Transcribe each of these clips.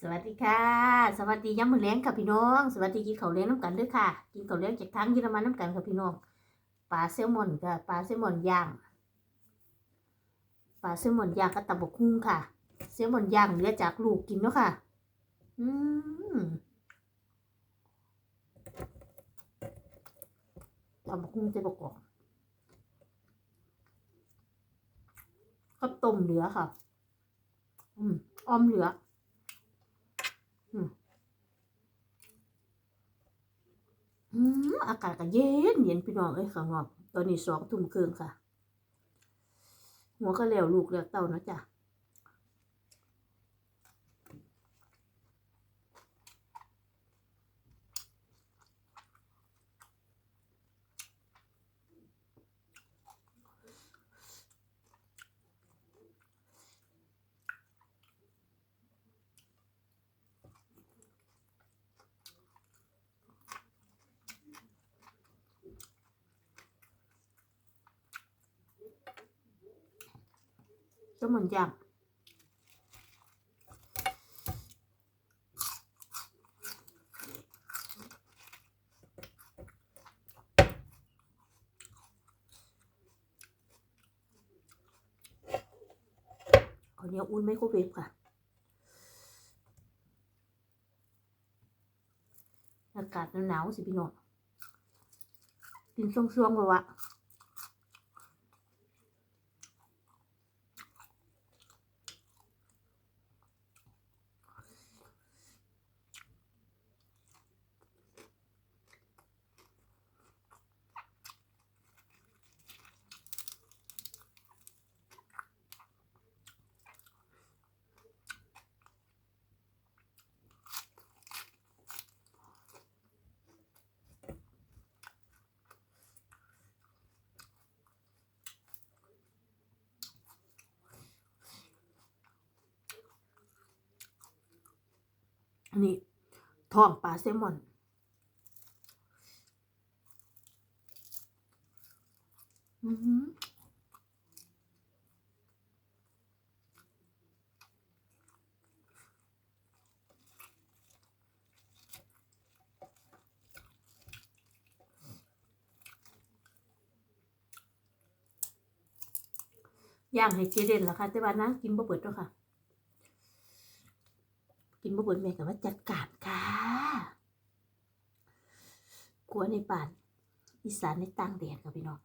สวัสดีค่ะ สวัสดีย้ำมือแรงค่ะพี่น้อง สวัสดีกินข้าวเลี้ยงน้ำกันด้วยค่ะ กินข้าวเลี้ยงจากทั้งเยอรมันน้ำกันค่ะพี่น้องปลาแซลมอนค่ะปลาแซลมอนย่างปลาแซลมอนย่างกับตับบกหุ่งค่ะแซลมอนย่างเหลือจากลูกกินเนาะค่ะ อืมตับบกหุ่งจะบกกอกข้าวต้มเหลือค่ะ อืมออมเหลือ อืมอากาศก็เย็นเย็นพี่น้องเอ้ยข้างนอกตอนนี้สองทุ่มครึ่งค่ะ หัวก็แล้วลูกแล้วเต้านะจ๊ะ เจ้าหมันย่างขอเนียอุ่นไมโครเวฟค่ะ อากาศหนาวๆสิพี่น้องกินช่วงๆแบบว่า นนี้ท้องปลาแซลมอนอือหือย่างให้เจเด่นละค่ะ แต่ว่านะกินบ่เบิดแล้วค่ะ บ่เบิดแม่ก็ว่าจัดการค่ะกลัวในป่านอีสานในต่างแดนค่ะพี่น้อง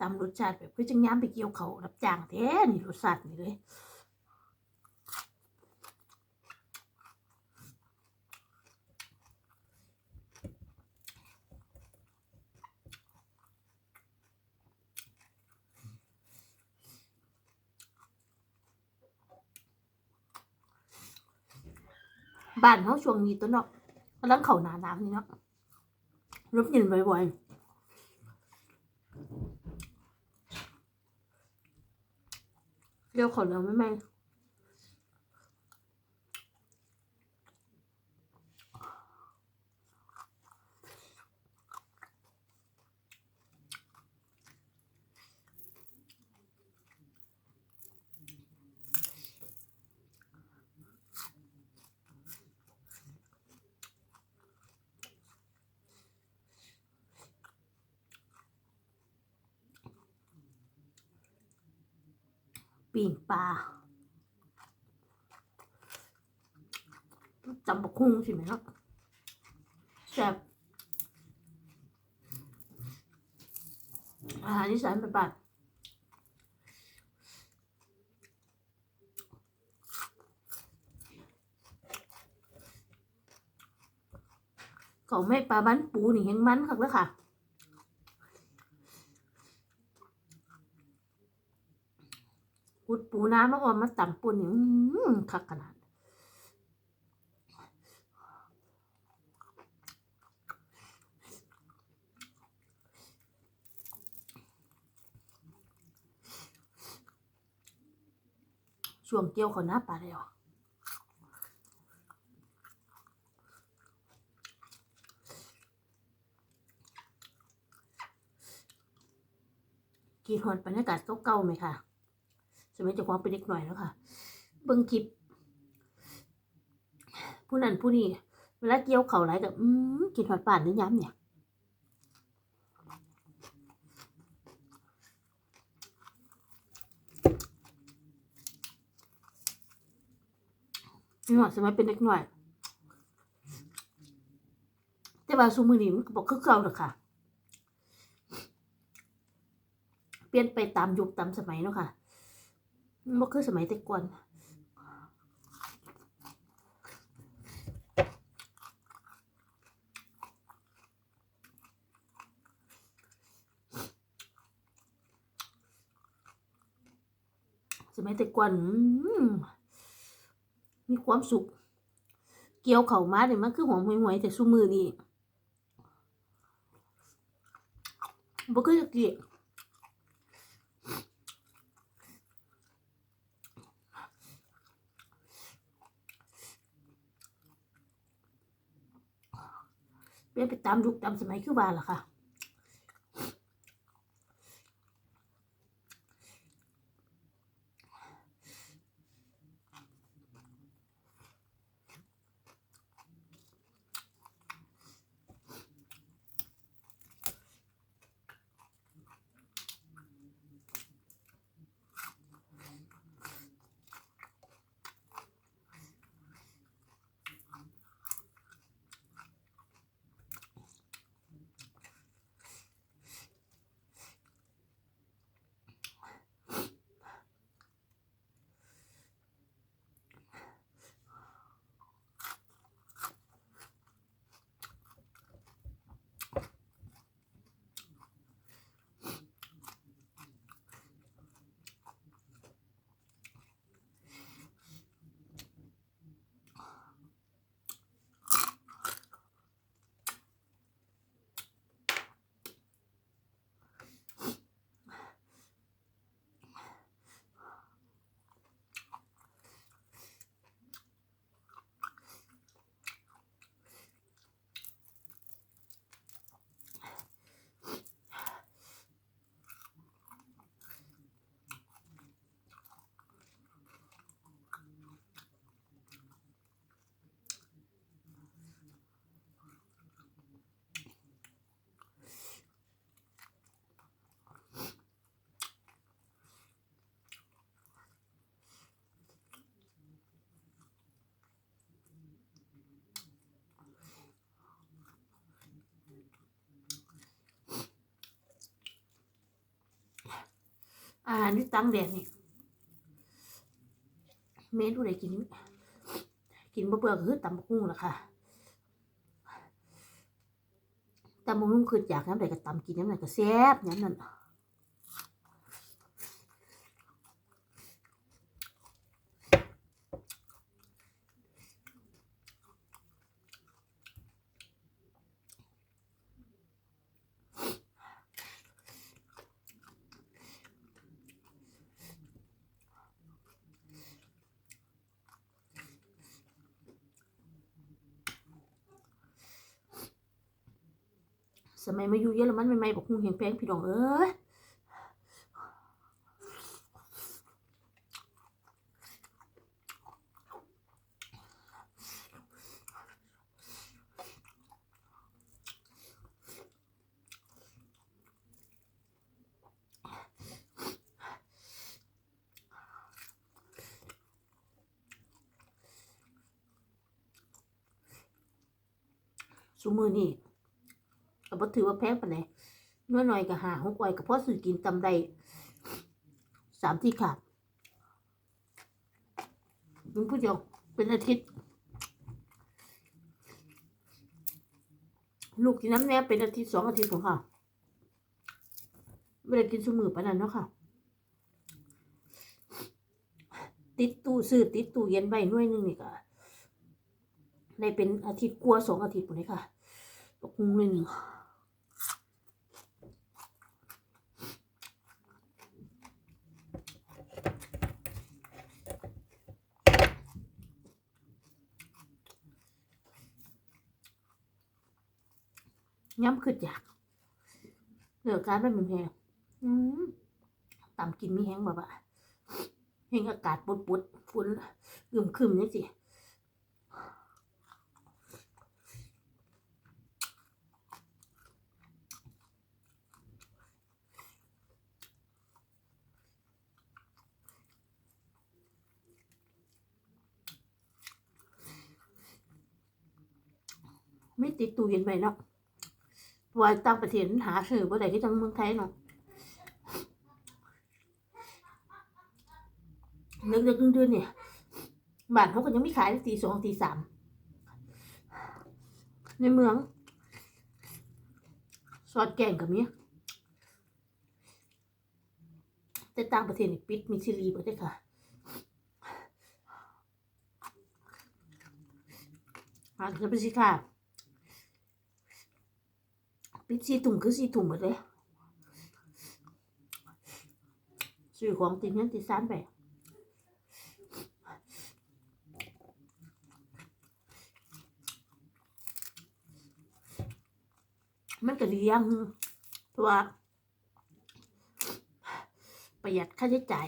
ตามรสชาติแบบคือจังย้ำไปเกี่ยวเขารับจ้างแท้นี่รสชาตินี่เลยบ้านเขาช่วงนี้ตัวเนาะกำลังเข้าหนาน้ำนี่เนาะรบย็นบ่อยๆ เรียว ขอเหลืองไม่แม่ง ปีงปลาจำบกคุ้งใช่ไหมครับแซ่บอาหารที่สานเป็นบัตรเขาไม่ปลาบ้านปูนี่เห็นมันครับแล้วค่ะ อูน้ำมาอ่อนมาต่ำปูนี่อื้อหือคักขนาดช่วงเกี่ยวเขาหน้าปลาเลยอะกีดหอนบรรยากาศเก่าๆไหมค่ะ สมัยจะความเป็นเด็กหน่อยแล้วค่ะ เบิ่งคลิป ผู้นั้นผู้นี้เวลาเกี่ยวเข่าไรกับอืมกินหอดป่านหรือย้ำเนี่ยนี่หอดสมัยเป็นเด็กหน่อย แต่ว่าซูมือนี้มันก็บอกคือเก่าหรอกค่ะ เปลี่ยนไปตามยุคตามสมัยเนาะค่ะ บ่คือสมัยแต่ก่อนสมัยแต่ก่อนมีความสุข เกี่ยวเข่ามาเนี่ยมันคือหอมหวยๆแต่ซูมือนี่บ่คือจะเกี่ย เปลี่ยนไปตามยุคตามสมัยคือว่าล่ะค่ะ อาหารที่ตั้งแดดนี่เมนูไหนกิน กินบะเบื่อคือตำบักหุ่งล่ะค่ะตำบักหุ่งคืออยากน้ำใดก็ตำกินน้ำไหนก็แซ่บน้ำนั้น สมัยมาอยู่เยอรมันใหม่ๆบักหุ่งเห็นแพงพี่น้องเอ้ยซุมือนี่ บ่ถือว่าแพงปานใดน้อยหน่อยก็หาหกอ้อยก็พอซื้อกินตำได้สามที่ขาดเป็นผู้ชมเป็นอาทิตย์ ลูกกินน้ำแน่เป็นอาทิตย์สองอาทิตย์ของค่ะไม่ได้กินสมือปานนั้นเนาะค่ะ ติดตู้ซื้อติดตู้เย็นไว้หน่วยหนึ่งนี่ก็ได้เป็นอาทิตย์กลัวสองอาทิตย์หมดเลยค่ะตกมุงเลยหนึ่ง ย้ำขึ้นอยากเหลือการไม่เหมือนแพงตามกินมีแห้งแบบอะแห้งอากาศปดปดๆฝุ่นอึมครึมนี่สิไม่ติดตู้เย็นไปเนาะ เพราะว่าต่างประเทศหาซื้อบ่ได้ที่จังเมืองไทยเนาะนึกนึกเดือนๆเนี่ยบ้านเขาก็ยังไม่ขายตีสองตีสามในเมือง ซอสแกงกับนี้แต่ต่างประเทศนี่ปิดมิชลีบ่ได้ค่ะอานจะไปสิค่ะ ปิดสีถุงคือสีถุงหมดเลยซื้อของติดเงินติดซานไปมันก็ดีอยังเพราะว่าประหยัดค่าใช้จ่าย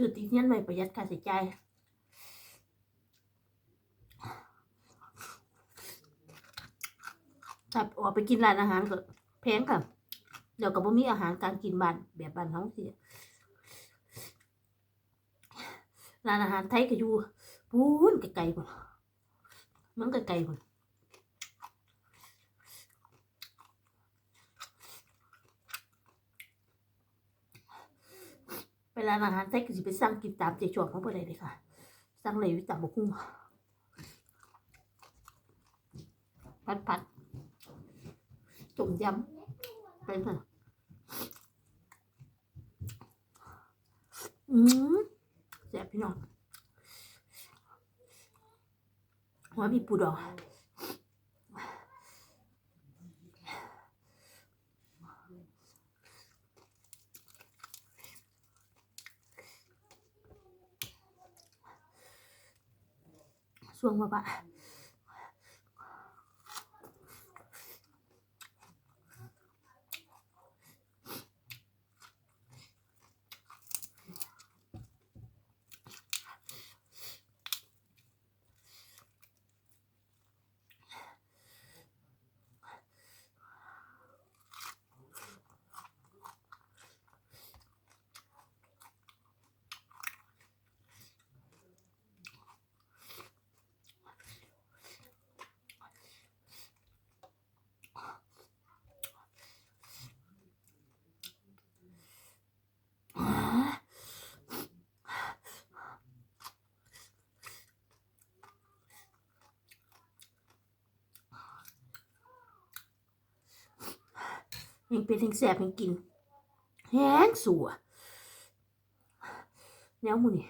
ซื้อติดเงินไว้ประหยัดค่าใช้จ่ายถ้าออกไปกินร้านอาหารก็แพงค่ะเดี๋ยวก็บ่มีอาหารการกินบ้านแบบบ้านท้องสิร้านอาหารไทยก็อยู่พูนไกลๆพุ่นมันก็ไกลพุ่น ไปร้านอาหารไทยก็สิไปสั่งกินตามใจชอบของบ่ได้เลยค่ะ สั่งเลยวิตาบกุ้งผัดผัดต้มยำไปค่ะอืมแซ่บพี่น้องหัวมีปูดอง ช่วง ว่าปะยังเป็นยังแสบยังกิน แห้งสัวแนวมูนี่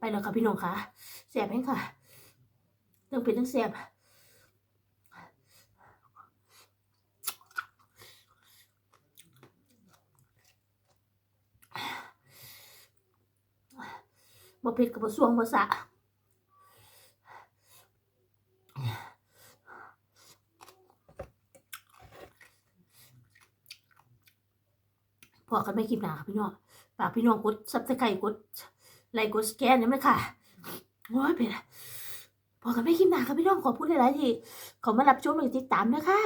ไปแล้วค่ะพี่น้องค่ะแสบแห้งค่ะเรื่องเป็นเรื่องแสบบ่เผ็ดกับบ่สวงบ่สะพอกันไม่คลิปหนาค่ะพี่น้องฝากพี่น้องกดซับสไครต์กด ไลโกสแกนนี่ไหมค่ะโอ้ยเป็นอะพอกันไม่คิดหนาค่ะพี่น้องขอพูดหลายๆที่เขามารับชมหรือติดตามนะคะ